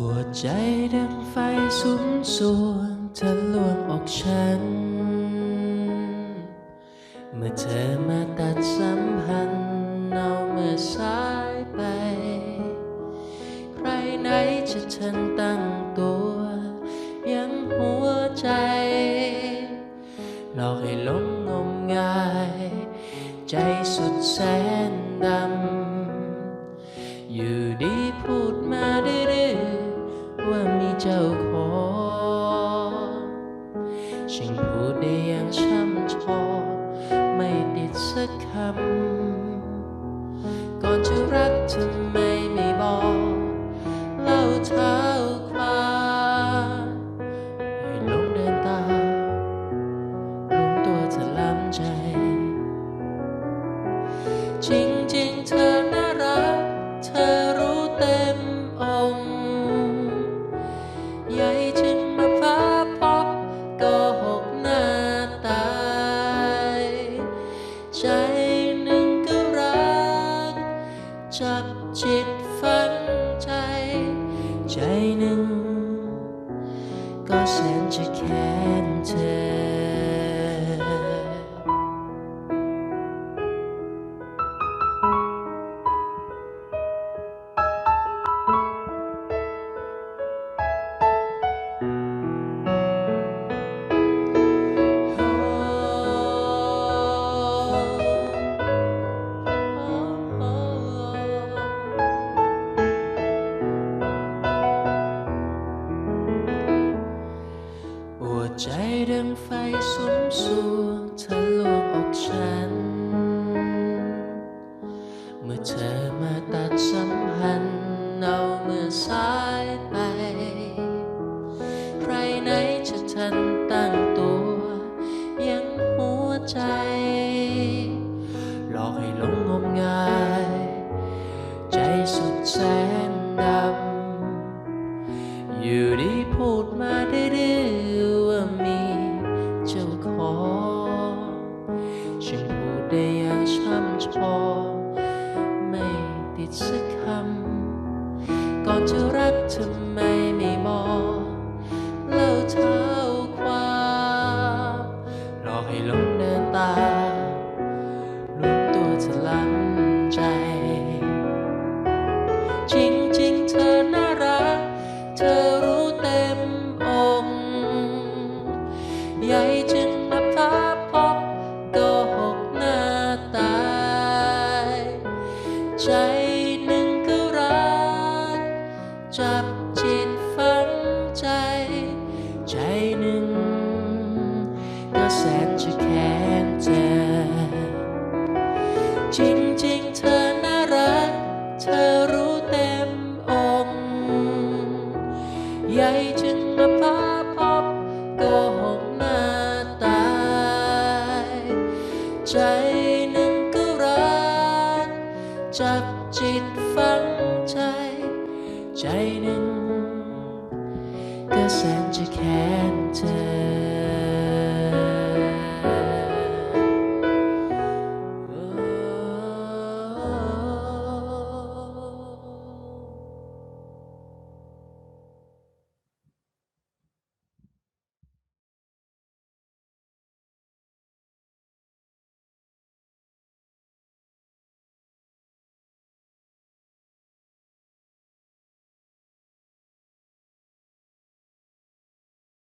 ปวดใจดังไฟสุมสวงทะลวงอกฉัน เมื่อเธอมาตัดสัมพันธ์เอาเมื่อสายไป ใครไหนจะทันตั้งตัว ยังหัวใจหลอกให้หลงงมงาย ใจสุดแสนดำอยู่ดี เจ้าของฉันพูดได้อย่างช้ำชอไม่ติดสักคำ ก่อนจะรักทำไมไม่บอกเล่าเท้าความให้ลงเดินตาม ใจหนึ่ง ก็แสนจะแค้นเธอ ปวใจดังไฟสุมสวงทะลวงอกฉัน เมื่อเธอมาตัดสัมพันธ์เอาเมื่อสายไป ใครไหนจะทันตั้งตัว ยังหัวใจ หลอกให้หลงงมงาย ใจสุดแสนดำอยู่ดี ช่ำชอไม่ติดสักคำ ก่อนจะรักทำไมไม่บอกเล่าเท้าความหลอกให้หลงเดินตามรวมตัวเธอล้ำใจ จริงๆเธอน่ารัก เธอรู้เต็มองใหญ่จึง ใจหนึ่งก็รักจับจิตฝังใจ ใจหนึ่งก็แสนจะแค้นเธอ จริงเธอน่ารัก เธอรู้เต็มองใหญ่จึมาพาพบก็หงหน้าตายใจ จับจิตฝังใจ ใจหนึ่ง ก็แสนจะแค้นเธอ